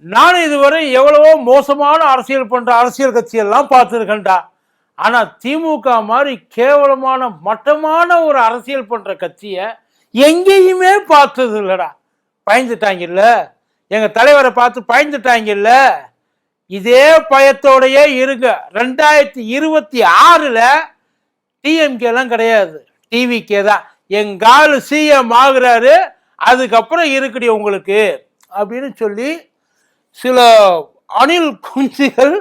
நான் இதுவரை எவ்வளவோ மோசமான அரசியல் பண்ற அரசியல் கட்சியெல்லாம் பார்த்துருக்கேன்டா. ஆனா திமுக மாதிரி கேவலமான மட்டமான ஒரு அரசியல் பண்ற கட்சியை எங்கேயுமே பார்த்தது இல்லடா பயந்துட்டாங்கல்ல? எங்க தலைவரை பார்த்து பயந்துட்டாங்கல்ல? இதே பயத்தோடையே இருங்க. ரெண்டாயிரத்தி இருபத்தி ஆறுல டிஎம்கே எல்லாம் கிடையாது. டிவிக்கே தான். எங்காலு சிஎம் ஆகுறாரு. அதுக்கப்புறம் இருக்குடி உங்களுக்கு. அப்படின்னு சொல்லி சில அணில் குஞ்சுகள்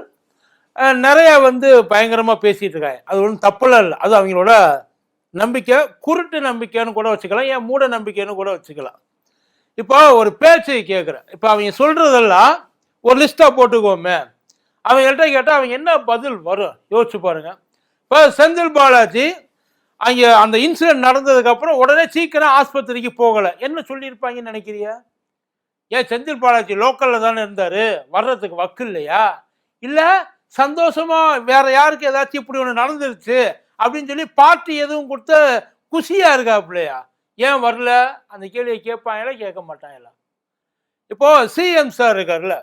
நிறையா நிறைய வந்து பயங்கரமாக பேசிட்டு இருக்காங்க. அது ஒன்றும் தப்பெல்லாம் இல்லை. அது அவங்களோட நம்பிக்கை. குருட்டு நம்பிக்கைன்னு கூட வச்சுக்கலாம். ஏன் மூட நம்பிக்கைன்னு கூட வச்சுக்கலாம். இப்போ ஒரு பேச்சை கேட்குறேன் இப்போ அவங்க சொல்றதெல்லாம் ஒரு லிஸ்ட்டாக போட்டுக்கோமே. அவங்கள்ட்ட கேட்டால் அவங்க என்ன பதில் வரும்? யோசிச்சு பாருங்க. இப்போ செந்தில் பாலாஜி அங்கே அந்த இன்சிடென்ட் நடந்ததுக்கப்புறம் உடனே சீக்கிரம் ஆஸ்பத்திரிக்கு போகலை. என்ன சொல்லியிருப்பாங்கன்னு நினைக்கிறியா ஏன் செந்தில் பாலாஜி லோக்கலில் தானே இருந்தார்? வர்றதுக்கு வக்கு இல்லையா? இல்லை சந்தோஷமா வேற யாருக்கு ஏதாச்சும் இப்படி ஒன்று நடந்துருச்சு அப்படின்னு சொல்லி பார்ட்டி எதுவும் கொடுத்த குஷியாக இருக்காப்புலையா? ஏன் வரல? அந்த கேள்வியை கேட்பாங்களா? கேட்க மாட்டாங்களா? இப்போ சிஎம் சார் இருக்கார்ல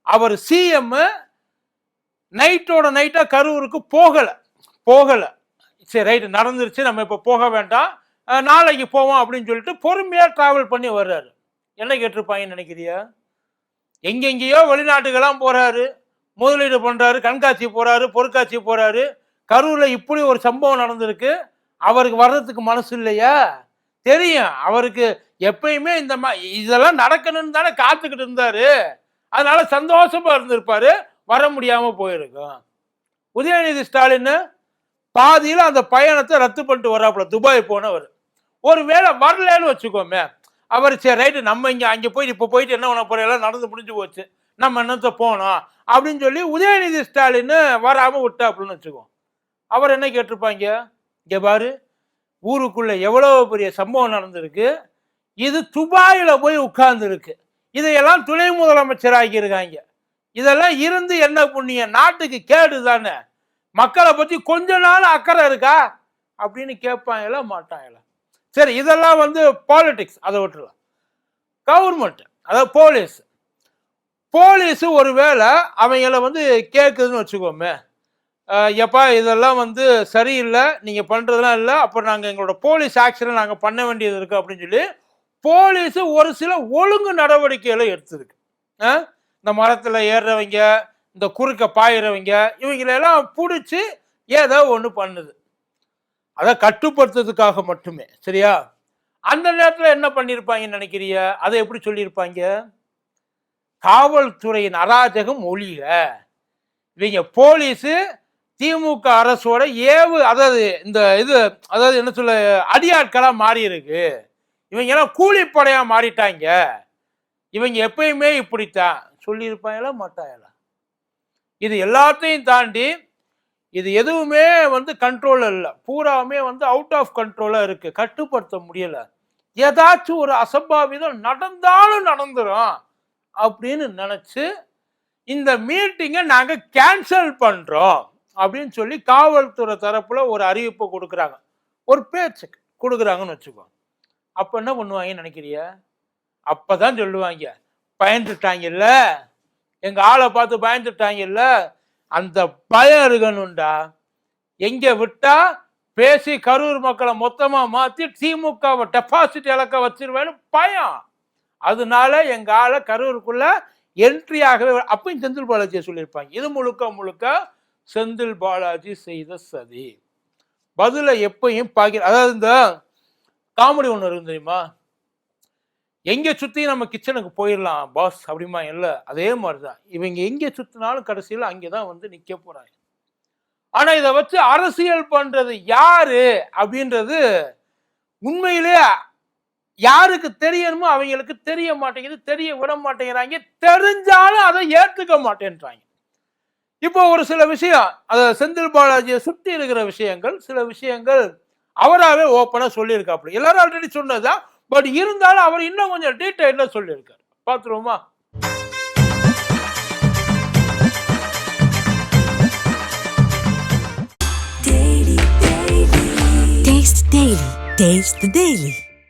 அவர் சிஎம் நைட்டோட நைட்டா கரூருக்கு போகல. போகல. சரி ரைட்டு நடந்துருச்சு. நம்ம இப்போ போக வேண்டாம். நாளைக்கு போவோம் அப்படின்னு சொல்லிட்டு பொறுமையா டிராவல் பண்ணி வர்றாரு. என்ன கேட்டிருப்பாங்கன்னு நினைக்கிறியா? எங்கெங்கேயோ வெளிநாட்டுக்கெல்லாம் போறாரு முதலீடு பண்றாரு கண்காட்சி போறாரு பொருட்காட்சி போறாரு. கரூர்ல இப்படி ஒரு சம்பவம் நடந்திருக்கு. அவருக்கு வர்றதுக்கு மனசு இல்லையா? தெரியும். அவருக்கு எப்பயுமே இந்த மா இதெல்லாம் நடக்கணும்னு தானே காத்துக்கிட்டு இருந்தாரு. அதனால சந்தோஷமா இருந்திருப்பாரு. வர முடியாம போயிருக்கும். உதயநிதி ஸ்டாலின் பாதியில் அந்த பயணத்தை ரத்து பண்ணிட்டு வராப்புல துபாய் போனவர். ஒருவேளை வரலன்னு வச்சுக்கோமே அவர் சரி ரைட்டு நம்ம இங்கே அங்கே போயிட்டு இப்போ போயிட்டு என்ன பண்ண போகிற எல்லாம் நடந்து முடிஞ்சு போச்சு. நம்ம என்னத்த போனோம் அப்படின்னு சொல்லி உதயநிதி ஸ்டாலின் வராமல் விட்டா அப்படின்னு வச்சுக்கோம் அவர் என்ன கேட்டிருப்பாங்க? இங்கே பாரு ஊருக்குள்ளே எவ்வளோ பெரிய சம்பவம் நடந்திருக்கு. இது துபாயில் போய் உட்கார்ந்துருக்கு. இதையெல்லாம் துணை முதலமைச்சர் இருக்காங்க. இதெல்லாம் இருந்து என்ன புண்ணிய நாட்டுக்கு கேடு தானே. மக்களை பற்றி கொஞ்ச நாள் அக்கறை இருக்கா? அப்படின்னு கேட்பாங்களா மாட்டாங்களா? சரி இதெல்லாம் வந்து பாலிடிக்ஸ் அதை விட்டுலாம் கவர்மெண்ட் அதாவது போலீஸ் போலீஸ் ஒருவேளை அவங்கள வந்து கேட்குதுன்னு வச்சுக்கோமே. எப்பா இதெல்லாம் வந்து சரியில்லை நீங்கள் பண்ணுறதுலாம் இல்லை அப்புறம் நாங்கள் எங்களோட போலீஸ் ஆக்ஷனை நாங்கள் பண்ண வேண்டியது இருக்குது அப்படின்னு சொல்லி போலீஸ் ஒரு சில ஒழுங்கு நடவடிக்கைகளை எடுத்திருக்கு. இந்த மரத்தில் ஏறுறவங்க இந்த குறுக்க பாயிறவங்க இவங்களெல்லாம் பிடிச்சி ஏதோ ஒன்று பண்ணுது. அதை கட்டுப்படுத்துறதுக்காக மட்டுமே சரியா? அந்த நேரத்தில் என்ன பண்ணியிருப்பாங்கன்னு நினைக்கிறிய? அதை எப்படி சொல்லியிருப்பாங்க காவல்துறையின் அராஜகம் ஒழிய இவங்க போலீஸு திமுக அரசோட ஏவு அதாவது இந்த இது அதாவது என்ன சொல்ல அடியாட்களாக மாறி இருக்கு இவங்க எல்லாம் கூலிப்படையாக மாறிட்டாங்க. இவங்க எப்பயுமே இப்படித்தான். சொல்லியிருப்பாங்களா மாட்டாங்களா? இது எல்லாத்தையும் தாண்டி இது எதுவுமே வந்து கண்ட்ரோல் இல்லை பூராவுமே வந்து அவுட் ஆஃப் கண்ட்ரோலாக இருக்கு. கட்டுப்படுத்த முடியலை. ஏதாச்சும் ஒரு அசம்பாவிதம் நடந்தாலும் நடந்துடும் அப்படின்னு நினச்சி இந்த மீட்டிங்கை நாங்கள் கேன்சல் பண்ணுறோம் அப்படின்னு சொல்லி காவல்துறை தரப்பில் ஒரு அறிவிப்பு கொடுக்குறாங்க. ஒரு பேச்சு கொடுக்குறாங்கன்னு வச்சுக்கோ. அப்போ என்ன பண்ணுவாங்கன்னு நினைக்கிறிய? அப்பதான் சொல்லுவாங்க. பயந்துட்டாங்கல்ல? எங்கள் ஆளை பார்த்து பயந்துட்டாங்கல்ல? அந்த பயம் இருக்கணும்டா. எங்க விட்டா பேசி கரூர் மக்களை மொத்தமா மாத்தி திமுகவை டெபாசிட் இழக்க வச்சிருவேன்னு பயம். அதனால எங்க ஆளை கரூருக்குள்ள என்ட்ரி ஆகவே அப்பயும் செந்தில் பாலாஜியை சொல்லியிருப்பாங்க. இது முழுக்க முழுக்க செந்தில் பாலாஜி செய்த சதி. பதில எப்பயும் பாக்கி அதாவது இந்த காமெடி ஒன்று இருக்கு தெரியுமா? எங்கே சுற்றி நம்ம கிச்சனுக்கு போயிடலாம் பாஸ் அப்படிமா இல்லை. அதே மாதிரி தான் இவங்க எங்கே சுற்றினாலும் கடைசியில் அங்கே தான் வந்து நிற்க போகிறாங்க ஆனால் இதை வச்சு அரசியல் பண்ணுறது யாரு அப்படின்றது உண்மையிலே யாருக்கு தெரியணுமோ அவங்களுக்கு தெரிய மாட்டேங்குது தெரிய விட மாட்டேங்கிறாங்க. தெரிஞ்சாலும் அதை ஏற்றுக்க மாட்டேன்றாங்க. இப்போ ஒரு சில விஷயம் அதை செந்தில் பாலாஜியை சுற்றி இருக்கிற விஷயங்கள் சில விஷயங்கள் அவராகவே ஓப்பனாக சொல்லியிருக்காப்புல. எல்லாரும் ஆல்ரெடி சொன்னதுதான் பட் இருந்தாலும் அவர் இன்னும் கொஞ்சம் டீட்டெயிலாக சொல்லியிருக்காரு? பார்த்துருவோமா.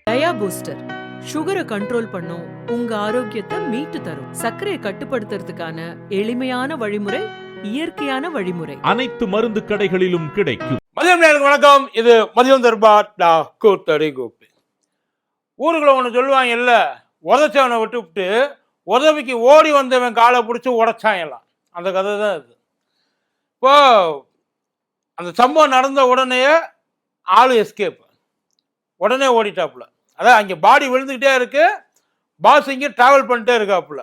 டயா பூஸ்டர் சுகரை கண்ட்ரோல் பண்ணும் உங்க ஆரோக்கியத்தை மீட்டு தரும். சர்க்கரையை கட்டுப்படுத்துறதுக்கான எளிமையான வழிமுறை இயற்கையான வழிமுறை. அனைத்து மருந்து கடைகளிலும் கிடைக்கும். மதியம் வணக்கம். இது மதியம் தர்பார் டா கூத்தடி கோப்பி ஊருக்குள்ள ஒன்று சொல்லுவாங்க இல்லை உதச்சவனை விட்டு விட்டு உதவிக்கு ஓடி வந்தவன் காலை பிடிச்சி உடைச்சான் எல்லாம். அந்த கதை தான் இது. இப்போ அந்த சம்பவம் நடந்த உடனேயே ஆளு எஸ்கேப் உடனே ஓடிட்டாப்புல. அதான் அங்கே பாடி விழுந்துக்கிட்டே இருக்கு. பாஸ் இங்கே ட்ராவல் பண்ணிட்டே இருக்காப்புல.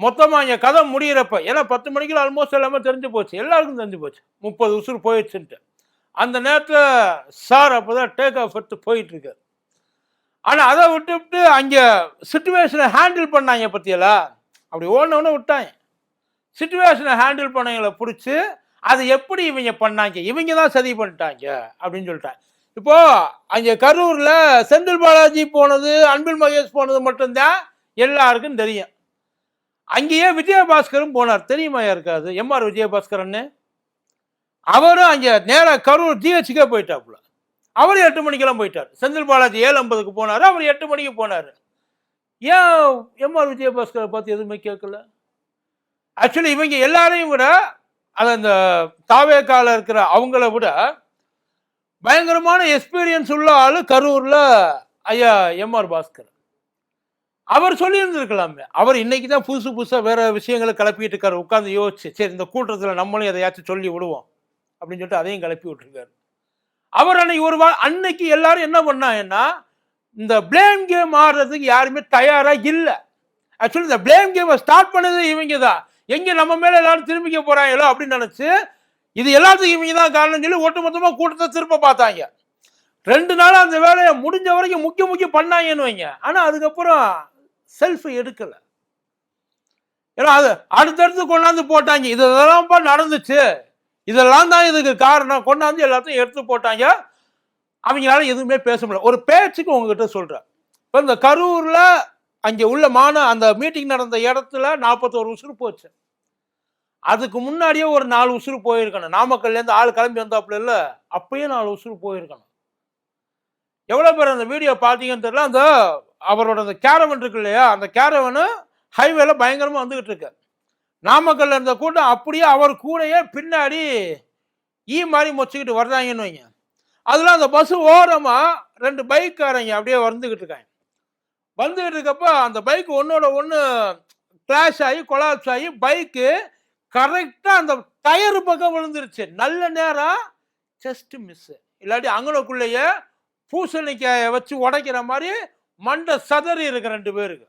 மொத்தமாக இங்கே கதை முடியிறப்ப ஏன்னா பத்து மணிக்கு ஆல்மோஸ்ட் எல்லாமே தெரிஞ்சு போச்சு. எல்லாருக்கும் தெரிஞ்சு போச்சு. முப்பது உசுறு போயிடுச்சுன்ட்டு. அந்த நேரத்தில் சார் அப்போ தான் டேக் ஆஃப் எடுத்து போயிட்டுருக்காரு ஆனால் அதை விட்டு விட்டு அங்கே சுச்சுவேஷனை ஹேண்டில் பண்ணாங்க பற்றியலா அப்படி ஓடனவொன்னே விட்டாங்க. சுச்சுவேஷனை ஹேண்டில் பண்ணவங்களை பிடிச்சி அதை எப்படி இவங்க பண்ணாங்க? இவங்க தான் சதி பண்ணிட்டாங்க அப்படின்னு சொல்லிட்டாங்க. இப்போது அங்கே கரூரில் செந்தில் பாலாஜி போனது அன்பில் மகேஷ் போனது மட்டும்தான் எல்லாருக்கும் தெரியும். அங்கேயே விஜயபாஸ்கரும் போனார். தெரியுமா இருக்காது எம்ஆர் விஜயபாஸ்கரன்னு அவரும் அங்கே நேராக கரூர் ஜிஹெச்சுக்கே போயிட்டாப்புல. அவர் எட்டு மணிக்கெல்லாம் போயிட்டார். செந்தில் பாலாஜி ஏழு ஐம்பதுக்கு போனார் அவர் எட்டு மணிக்கு போனார். ஏன் எம்ஆர் விஜயபாஸ்கரை பார்த்து எதுவுமே கேட்கல? ஆக்சுவலி இவங்க எல்லாரையும் விட அது அந்த தாவேக்கால இருக்கிற அவங்கள விட பயங்கரமான எக்ஸ்பீரியன்ஸ் உள்ள ஆளு கரூரில் ஐயா எம்ஆர் பாஸ்கர். அவர் சொல்லியிருந்திருக்கலாமே. அவர் இன்னைக்கு தான் புதுசு புதுசாக வேற விஷயங்களை கிளப்பிட்டு இருக்காரு. உட்காந்து யோசிச்சு சரி இந்த கூட்டத்தில் நம்மளும் எதையாச்சும் சொல்லி விடுவோம். அப்படின்னு சொல்லிட்டு அதையும் கிளப்பி விட்டுருக்காரு. அவர் அன்னைக்கு ஒரு வா அன்னைக்கு எல்லாரும் என்ன பண்ணாங்கன்னா இந்த பிளேம் கேம் ஆடுறதுக்கு யாருமே தயாராக இல்லை. ஆக்சுவலி இந்த பிளேம் கேமை ஸ்டார்ட் பண்ணது இவங்க தான். எங்கே நம்ம மேலே எல்லாரும் திரும்பிக்க போகிறாங்களோ அப்படின்னு நினச்சி இது எல்லாத்துக்கும் இவங்க தான் காரணம் சொல்லி ஒட்டுமொத்தமாக கூட்டத்தை திரும்ப பார்த்தாங்க. ரெண்டு நாள் அந்த வேலையை முடிஞ்ச வரைக்கும் முக்கிய முக்கிய பண்ணாங்கன்னு வைங்க. ஆனால் அதுக்கப்புறம் செல்ஃபி எடுக்கலை. ஏன்னா அது அடுத்தடுத்து கொண்டாந்து போட்டாங்க. இது இதெல்லாம்ப்பா நடந்துச்சு. இதெல்லாம் தான் இதுக்கு காரணம். கொண்டாந்து எல்லாத்தையும் எடுத்து போட்டாங்க. அவங்களால எதுவுமே பேச முடியல. ஒரு பேச்சுக்கு உங்ககிட்ட சொல்கிறேன் இப்போ இந்த கரூரில் அங்கே உள்ள மாண அந்த மீட்டிங் நடந்த இடத்துல நாற்பத்தோரு உசுறு போச்சு. அதுக்கு முன்னாடியே ஒரு நாலு உசுறு போயிருக்கணும். நாமக்கல்லேருந்து ஆள் கிளம்பி வந்தாப்புல இல்லை அப்பயே நாலு உசுறு போயிருக்கணும். எவ்வளோ பேர் அந்த வீடியோ பார்த்தீங்கன்னு தெரியல? அந்த அவரோட அந்த கேரவன் இருக்கு இல்லையா? அந்த கேரவனு ஹைவேல பயங்கரமாக வந்துகிட்டு இருக்கு. நாமக்கல்ல இருந்த கூட்டம் அப்படியே அவர் கூடையே பின்னாடி ஈ மாதிரி மொச்சிக்கிட்டு வர்றாங்கன்னு வைங்க. அதெல்லாம் அந்த பஸ் ஓரமாக ரெண்டு பைக்காரங்க அப்படியே வந்துக்கிட்டு இருக்காங்க. வந்துக்கிட்டு இருக்கப்ப அந்த பைக் ஒன்றோட ஒன்று கிளாஷ் ஆகி கொலாப்ஸ் ஆகி பைக்கு கரெக்டாக அந்த டயரு பக்கம் விழுந்துருச்சு. நல்ல நேரம் செஸ்ட் மிஸ்ஸு இல்லாட்டி அங்கனக்குள்ளேயே பூசணிக்காயை வச்சு உடைக்கிற மாதிரி மண்டை சதறி இருக்கு ரெண்டு பேருக்கு.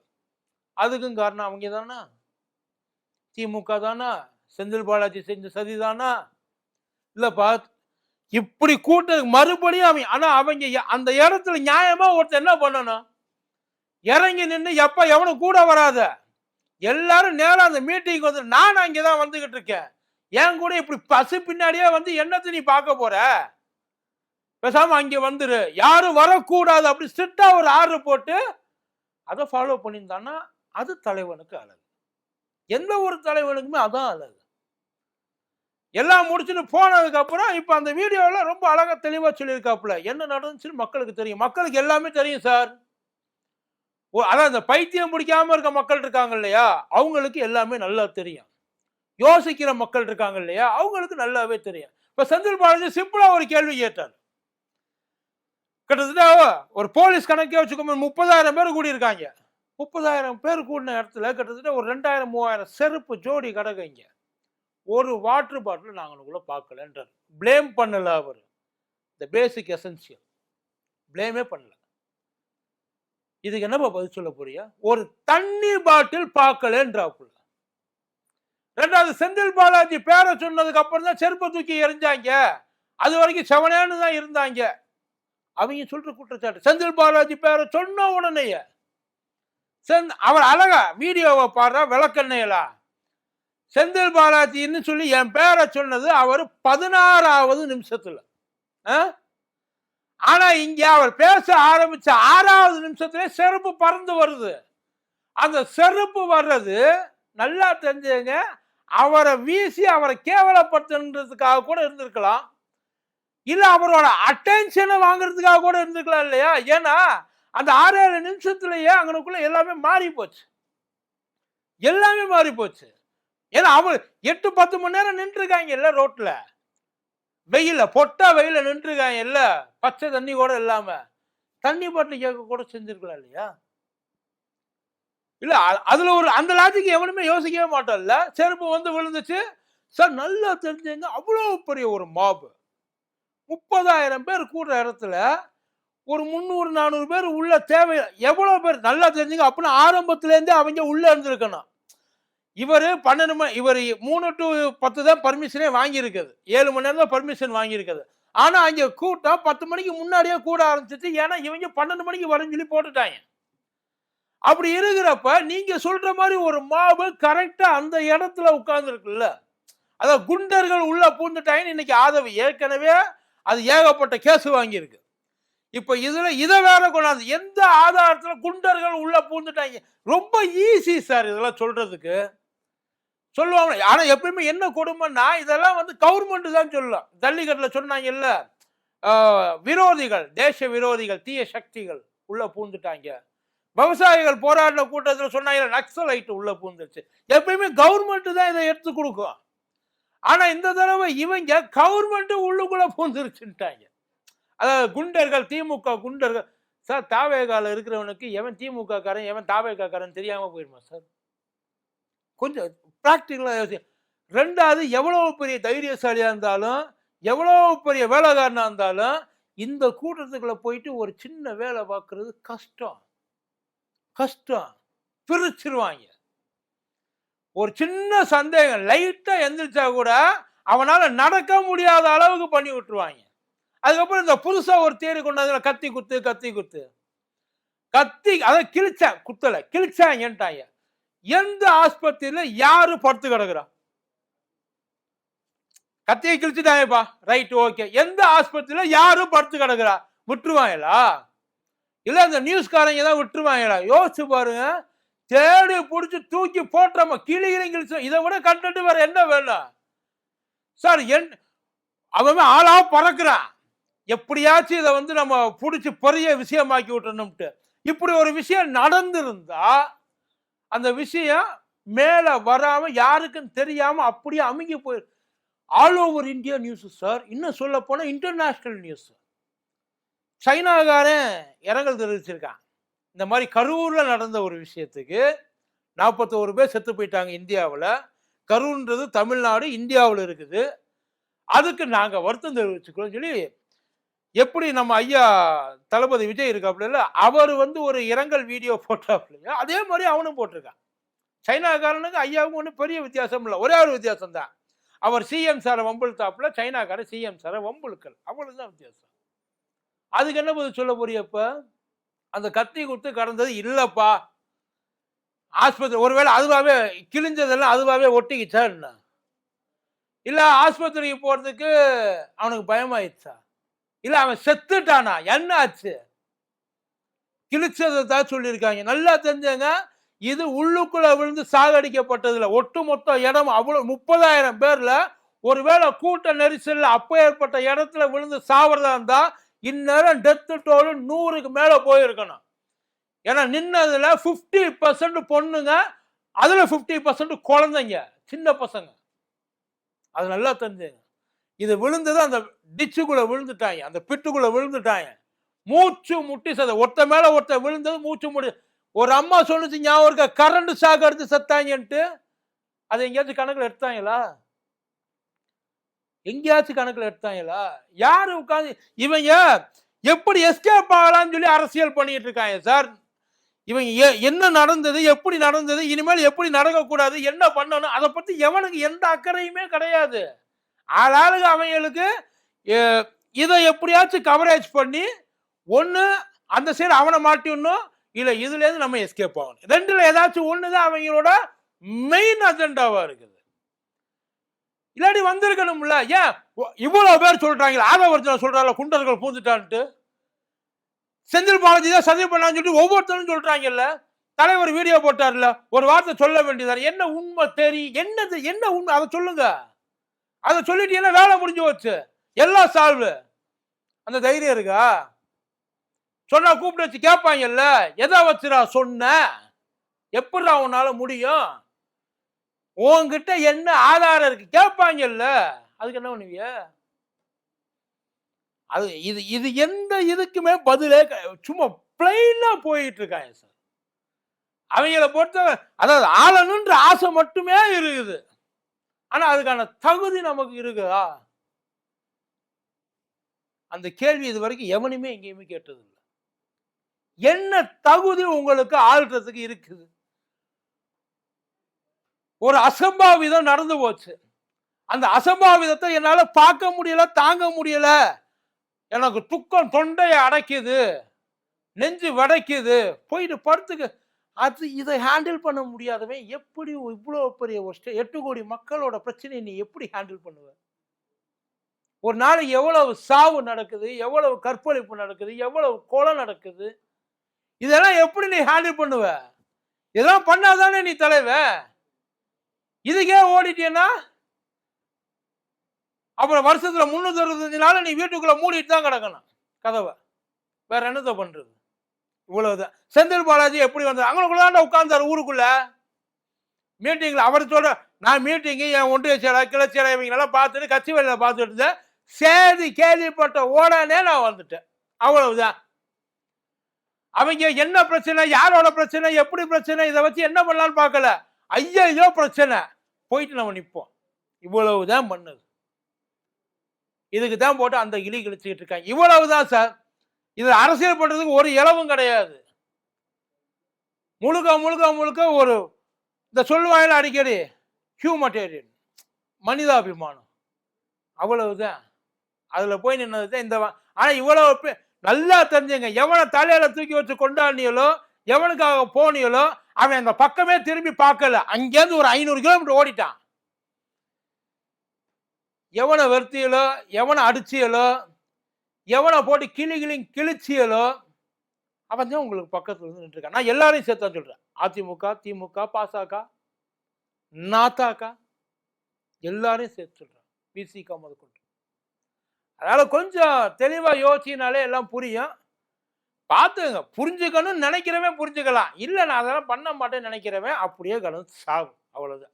அதுக்கும் காரணம் அவங்க தானே? திமுக தானா? செந்தில் பாலாஜி செஞ்ச சதி தானா? இல்லப்பா இப்படி கூட்ட மறுபடியும் அவன் ஆனா அவங்க அந்த இடத்துல நியாயமா ஒருத்தர் என்ன பண்ணணும்? இறங்கி நின்று எப்ப எவனும் கூட வராத? எல்லாரும் நேரம் அந்த மீட்டிங் வந்து நான் அங்கேதான் வந்துகிட்டு இருக்கேன். என் கூட இப்படி பசு பின்னாடியே வந்து என்னத்தை நீ பார்க்க போற? பேசாம அங்க வந்துரு. யாரும் வரக்கூடாது. அப்படி ஸ்ட்ரிக்டா ஒரு ஆர்டர் போட்டு அதை ஃபாலோ பண்ணியிருந்தான்னா அது தலைவனுக்கு அழகு. எந்த ஒரு தலைவனுக்குமே அதான் அழகு. எல்லாம் முடிச்சுட்டு போனதுக்கு அப்புறம் இப்ப அந்த வீடியோல ரொம்ப அழகா தெளிவா சொல்லியிருக்காப்புல என்ன நடந்துச்சுன்னு மக்களுக்கு தெரியும். மக்களுக்கு எல்லாமே தெரியும் சார். ஓ அதான் இந்த பைத்தியம் பிடிக்காம இருக்க மக்கள் இருக்காங்க இல்லையா? அவங்களுக்கு எல்லாமே நல்லா தெரியும். யோசிக்கிற மக்கள் இருக்காங்க இல்லையா? அவங்களுக்கு நல்லாவே தெரியும். இப்ப செந்தில் பாலாஜி சிம்பிளா ஒரு கேள்வி கேட்டார். கிட்டத்தட்ட ஒரு போலீஸ் கணக்கே வச்சுக்கோங்க முப்பதாயிரம் பேர் கூடியிருக்காங்க. முப்பதாயிரம் பேர் கூடின இடத்துல கிட்டத்தட்ட ஒரு ரெண்டாயிரம் மூவாயிரம் செருப்பு ஜோடி கிடக்குங்க ஒரு வாட்டர் பாட்டில் நாங்களுக்குள்ள பார்க்கலன்றார். ப்ளேம் பண்ணல அவர். இந்த பேசிக் எசென்சியல் ப்ளேமே பண்ணல. இதுக்கு என்னப்பா பதில் சொல்ல போறியா? ஒரு தண்ணீர் பாட்டில் பார்க்கலன்றாப்புல. ரெண்டாவது செந்தில் பாலாஜி பேரை சொன்னதுக்கு அப்புறம் தான் செருப்பை தூக்கி எரிஞ்சாங்க அது வரைக்கும் செவனேன்னு தான் இருந்தாங்க. அவங்க சொல்ற குற்றச்சாட்டு. செந்தில் பாலாஜி பேரை சொன்ன உடனேயே செந் அவர் அழகா வீடியோவை பாடுறா விளக்கண்ணையலா. செந்தில் பாலாஜின்னு சொல்லி என் பேரை சொன்னது அவர் பதினாறாவது நிமிஷத்துல. ஆ? ஆனா இங்க அவர் பேச ஆரம்பிச்ச ஆறாவது நிமிஷத்துல செருப்பு பறந்து வருது. அந்த செருப்பு வர்றது நல்லா தெரிஞ்சுங்க அவரை வீசி அவரை கேவலப்படுத்துன்றதுக்காக கூட இருந்திருக்கலாம். இல்ல அவரோட அட்டென்ஷனை வாங்குறதுக்காக கூட இருந்திருக்கலாம் இல்லையா? ஏன்னா அந்த ஆறு ஏழு நிமிஷத்துலயே அங்கனுக்குள்ள எல்லாமே மாறி போச்சு. எல்லாமே மாறி போச்சு. ஏன்னா அவன் எட்டு பத்து மணி நேரம் நின்றுருக்காங்க இல்ல ரோட்ல. வெயில பொட்டா வெயில நின்றுருக்காங்க இல்ல. பச்சை தண்ணி கூட இல்லாம. தண்ணி பாட்டில் கேட்க கூட செஞ்சிருக்கலாம் இல்லையா? இல்ல அதுல ஒரு அந்த லாஜிக்கு எவனுமே யோசிக்கவே மாட்டோம்ல செருப்பு வந்து விழுந்துச்சு. சார் நல்லா தெரிஞ்சுங்க அவ்வளோ பெரிய ஒரு மாபு முப்பதாயிரம் பேர் கூடுற இடத்துல ஒரு முந்நூறு நானூறு பேர் உள்ள தேவை எவ்வளோ பேர் நல்லா தெரிஞ்சுங்க அப்படின்னு ஆரம்பத்துலேருந்தே அவங்க உள்ள இருந்திருக்கணும். இவர் பன்னெண்டு மணி இவர் மூணு டு பத்து தான் பர்மிஷனே வாங்கியிருக்குது ஏழு மணி நேரம் தான் பர்மிஷன் வாங்கியிருக்குது ஆனால் அங்கே கூட்டம் பத்து மணிக்கு முன்னாடியே கூட ஆரம்பிச்சிச்சு. ஏன்னா இவங்க பன்னெண்டு மணிக்கு வரேன்னு சொல்லி போட்டுட்டாங்க. அப்படி இருக்கிறப்ப நீங்கள் சொல்கிற மாதிரி ஒரு மாபு கரெக்டாக அந்த இடத்துல உட்காந்துருக்குல்ல அதான் குண்டர்கள் உள்ளே பூந்துட்டாங்கன்னு இன்னைக்கு ஆதவி ஏற்கனவே அது ஏகப்பட்ட கேஸ் வாங்கியிருக்கு. இப்போ இதில் இதை வேற கொண்டாந்து எந்த ஆதாரத்தில் குண்டர்கள் உள்ளே பூந்துட்டாங்க? ரொம்ப ஈஸி சார் இதெல்லாம் சொல்கிறதுக்கு சொல்லுவாங்க ஆனால் எப்பயுமே என்ன கொடுமைன்னா இதெல்லாம் வந்து கவர்மெண்ட் தான் சொல்லலாம். ஜல்லிக்கட்டில் சொன்னாங்கல்ல இல்லை விரோதிகள் தேச விரோதிகள் தீய சக்திகள் உள்ளே பூந்துட்டாங்க. விவசாயிகள் போராடின கூட்டத்தில் சொன்னாங்க நக்சலைட்டு உள்ளே பூந்துருச்சு. எப்பயுமே கவர்மெண்ட்டு தான் இதை எடுத்து கொடுக்கும். ஆனால் இந்த தடவை இவங்க கவர்மெண்ட்டு உள்ளுக்குள்ளே பூந்துருச்சுட்டாங்க அதாவது குண்டர்கள் திமுக குண்டர்கள். சார் தாவேகால இருக்கிறவனுக்கு எவன் திமுக காரன் எவன் தாவேகா காரன் தெரியாம போயிடுமா சார்? கொஞ்சம் ப்ராக்டிக்கலாக யோசி ரெண்டாவது எவ்வளோ பெரிய தைரியசாலியாக இருந்தாலும் எவ்வளோ பெரிய வேலைக்காரனாக இருந்தாலும் இந்த கூட்டத்துக்குள்ளே போயிட்டு ஒரு சின்ன வேலை பார்க்கறது கஷ்டம். கஷ்டம். பிரிச்சிருவாங்க. ஒரு சின்ன சந்தேகம் லைட்டாக எந்திரிச்சா கூட அவனால் நடக்க முடியாத அளவுக்கு பண்ணி விட்டுருவாங்க. அதுக்கப்புறம் இந்த புதுசா ஒரு தேடி கொண்டாந்து கத்தி குத்து கத்தி குத்து. கத்தி அதை கிழிச்சா குத்தல கிழிச்சாங்கன்ட்டாங்க எந்த ஆஸ்பத்திரியில யாரு படுத்து கிடக்குறா? கத்தியை கிழிச்சுட்டாங்கப்பா. ரைட் ஓகே எந்த ஆஸ்பத்திரியில யாரும் படுத்து கிடக்குறா? விட்டுருவாங்களா? இல்ல இந்த நியூஸ்காரங்க தான் விட்டுருவாங்களா? யோசிச்சு பாருங்க. தேடி பிடிச்சி தூக்கி போட்டுறோமா கிளி கிழிச்சோம் இதை விட கண்டுட்டு வேற என்ன வேணும்? சார் என் அவன் ஆளாக பறக்குறான். எப்படியாச்சும் இதை வந்து நம்ம பிடிச்சி பெரிய விஷயமாக்கி விட்டணும்ட்டு. இப்படி ஒரு விஷயம் நடந்திருந்தா அந்த விஷயம் மேலே வராம யாருக்கும் தெரியாம அப்படியே அமுங்கி போய் all over India news sir இன்னும் சொல்ல போனால் இன்டர்நேஷ்னல் நியூஸ் சைனாக்காரன் இரங்கல் தெரிவிச்சிருக்கான். இந்த மாதிரி கரூரில் நடந்த ஒரு விஷயத்துக்கு நாற்பத்தோரு பேர் செத்து போயிட்டாங்க இந்தியாவில். கரூர்ன்றது தமிழ்நாடு இந்தியாவில் இருக்குது. அதுக்கு நாங்கள் வருத்தம் தெரிவிச்சுக்கிறோம் சொல்லி எப்படி நம்ம ஐயா தளபதி விஜய் இருக்காப்புல அவர் வந்து ஒரு இரங்கல் வீடியோ போட்டாப்புலையோ அதே மாதிரி அவனும் போட்டிருக்கான். சைனாக்காரனுக்கு ஐயாவுக்கும் ஒன்றும் பெரிய வித்தியாசம் இல்லை. ஒரே ஒரு வித்தியாசம் தான் அவர் சிஎம் சாரை வம்புழுத்தாப்புல சைனாக்காரன் சிஎம் சாரை வம்புழுக்கல். அவ்வளவுதான் வித்தியாசம். அதுக்கு என்ன பதில் சொல்ல போறியப்ப அந்த கத்தி கொடுத்து கடந்தது இல்லைப்பா. ஆஸ்பத்திரி ஒருவேளை அதுவாகவே கிழிஞ்சதெல்லாம் அதுவாகவே ஒட்டிக்கிச்சா என்ன? இல்லை ஆஸ்பத்திரிக்கு போகிறதுக்கு அவனுக்கு பயமாயிடுச்சா? இல்லை அவன் செத்துட்டானா? என்ன ஆச்சு? கிழிச்சதை தான் சொல்லியிருக்காங்க. நல்லா தெரிஞ்சங்க இது உள்ளுக்குள்ள விழுந்து சாகடிக்கப்பட்டதுல ஒட்டுமொத்த இடம் அவ்வளோ முப்பதாயிரம் பேர்ல ஒருவேளை கூட்ட நெரிசலில் அப்போ ஏற்பட்ட இடத்துல விழுந்து சாவறதா இருந்தா இந்நேரம் டெத்து டோலு நூறுக்கு மேலே போயிருக்கணும். ஏன்னா நின்னதுல 50% பர்சன்ட் பொண்ணுங்க அதுல 50% பர்சன்ட் குழந்தைங்க சின்ன பசங்க. அது நல்லா தெரிஞ்சுங்க இது விழுந்தது அந்த டிச்சுக்குள்ள விழுந்துட்டாங்க. அந்த பிட்டுக்குள்ள விழுந்துட்டாங்க. மூச்சு முட்டி சத. ஒருத்த மேல ஒருத்த விழுந்தது மூச்சு முடி. ஒரு அம்மா சொல்லுச்சு ஞாபகம் இருக்க? கரண்ட் ஷாக் எடுத்து செத்தாங்கன்ட்டு. அதை எங்கேயாச்சும் கணக்கில் எடுத்தாங்களா? எங்கேயாச்சும் கணக்கில் எடுத்தாங்களா? யார் உட்காந்து இவங்க எப்படி எஸ்கேப் ஆகலாம்னு சொல்லி அரசியல் பண்ணிட்டு இருக்காங்க சார். இவங்க என்ன நடந்தது எப்படி நடந்தது இனிமேல் எப்படி நடக்கக்கூடாது என்ன பண்ணணும் அதை பத்தி எவனுக்கு எந்த அக்கறையுமே கிடையாது. ஆளாளுக்கு அவங்களுக்கு இதை எப்படியாச்சும் கவரேஜ் பண்ணி ஒன்று அந்த சைடு அவனை மாட்டிடணும் இல்லை இதுலேருந்து நம்ம எஸ்கேப் ஆகணும். ரெண்டுல ஏதாச்சும் ஒன்று தான் அவங்களோட மெயின் அஜெண்டாவாக இருக்குது. இல்லாட்டி வந்திருக்கணும்ல ஏன்? இவ்வளோ பேர் சொல்கிறாங்களே ஆதவர்ஜனை சொல்கிறாங்கள குண்டர்கள் பூந்துட்டான்ட்டு? செந்தில் பாலாஜி தான் சதி பண்ணான்னு சொல்லிட்டு ஒவ்வொருத்தரும் சொல்கிறாங்கல்ல தலைவர் வீடியோ போட்டார்ல ஒரு வார்த்தை சொல்ல வேண்டியதார் என்ன உண்மை தெரியும் என்னது என்ன உண்மை? அதை சொல்லுங்க. அதை சொல்லிட்டீங்கன்னா வேலை முடிஞ்சு போச்சு? எல்லாம் சால்வு. அந்த தைரியம் இருக்கா? சொன்னா கூப்பிட்டு வச்சு கேட்பாங்கல்ல எதை வச்சுடா சொன்ன? எப்படிடா உன்னால முடியும்? உன்கிட்ட என்ன ஆதாரம் இருக்கு? கேட்பாங்கல்ல அதுக்கு என்ன பண்ணுவீங்க அது இது இது எந்த இதுக்குமே பதிலே சும்மா பிளைனா போயிட்டு இருக்காங்க சார் அவங்கள பொறுத்த அதாவது ஆளணுன்ற ஆசை மட்டுமே இருக்குது. ஆனா அதுக்கான தகுதி நமக்கு இருக்குதா அந்த கேள்வி இது வரைக்கும் எவனுமே எங்கேயுமே கேட்டதில்லை. என்ன தகுதி உங்களுக்கு ஆள்றதுக்கு இருக்குது? ஒரு அசம்பாவிதம் நடந்து போச்சு. அந்த அசம்பாவிதத்தை என்னால் பார்க்க முடியல தாங்க முடியல. எனக்கு துக்கம் தொண்டையை அடைக்குது. நெஞ்சு வடைக்குது. போயிட்டு படுத்துக்க. அது இதை ஹேண்டில் பண்ண முடியாதவன் எப்படி இவ்வளோ பெரிய ஒரு எட்டு கோடி மக்களோட பிரச்சனையை நீ எப்படி ஹேண்டில் பண்ணுவ? ஒரு நாளைக்கு எவ்வளவு சாவு நடக்குது எவ்வளவு கற்பழிப்பு நடக்குது எவ்வளவு கொலை நடக்குது? இதெல்லாம் எப்படி நீ ஹேண்டில் பண்ணுவ? இதெல்லாம் பண்ணாதானே நீ தலைவன் இதுக்கே ஓடிட்டேன்னா? அப்புறம் வருஷத்துல முன்னூத்தி அறுபத்தஞ்சு நாள் நீ வீட்டுக்குள்ள மூடிட்டு தான் கிடக்கணும் கதவை. வேற என்னத்த பண்றது? இவ்வளவுதான். செந்தில் பாலாஜி எப்படி வந்தார்? அங்களுக்குள்ள உட்கார்ந்தார் ஊருக்குள்ள. மீட்டிங்ல அவர் சொல்ற நான் மீட்டிங்கு என் ஒன்றிய செயலர் கிளை செயலர் இவங்களெல்லாம் பார்த்துட்டு கட்சி வேலையில பார்த்துட்டு இருந்தேன். சேதி கேள்விப்பட்ட உடனே நான் வந்துட்டேன். அவ்வளவுதான். அவங்க என்ன பிரச்சனை யாரோட பிரச்சனை எப்படி பிரச்சனை இதை வச்சு என்ன பண்ணலான்னு பார்க்கல. ஐயோ பிரச்சனை. போயிட்டு நம்ம நிற்போம். இவ்வளவுதான் பண்ணுது இதுக்கு தான் போட்டு அந்த இலி கிழிச்சுக்கிட்டு இருக்காங்க. இவ்வளவுதான் சார். இது அரசியல் பண்றதுக்கு ஒரு இளவும் கிடையாது. முழுக்க முழுக்க முழுக்க ஒரு இந்த சொல்லுவாயில் அடிக்கடி ஹியூமட்டேரியன் மனிதாபிமானம். அவ்வளவுதான். அதுல போய் நின்னது தான் இந்த ஆனால் ஆனா இவ்வளவு நல்லா தெரிஞ்சுங்க. எவனை தலையில தூக்கி வச்சு கொண்டாடினியலோ எவனுக்காக போனியலோ அவன் அந்த பக்கமே திரும்பி பார்க்கல. அங்கேருந்து ஒரு ஐநூறு கிலோமீட்டர் ஓடிட்டான். எவனை வருத்தியலோ எவனை அடிச்சியலோ எவனை போட்டு கிளி கிளி கிழிச்சியலோ அவன் தான் உங்களுக்கு பக்கத்துல இருந்து நின்றுருக்கான். நான் எல்லாரையும் சேர்த்து தான் சொல்றேன். அதிமுக திமுக பாசக நாத்தாக்கா எல்லாரையும் சேர்த்து சொல்றேன். பிசிக முதற்கொண்டு அதனால் கொஞ்சம் தெளிவாக யோசிச்சினாலே எல்லாம் புரியும். பார்த்துங்க புரிஞ்சுக்கணும்னு நினைக்கிறவன் புரிஞ்சுக்கலாம். இல்லை நான் அதெல்லாம் பண்ண மாட்டேன்னு நினைக்கிறவன் அப்படியே கலந்து சாகும். அவ்வளவுதான்.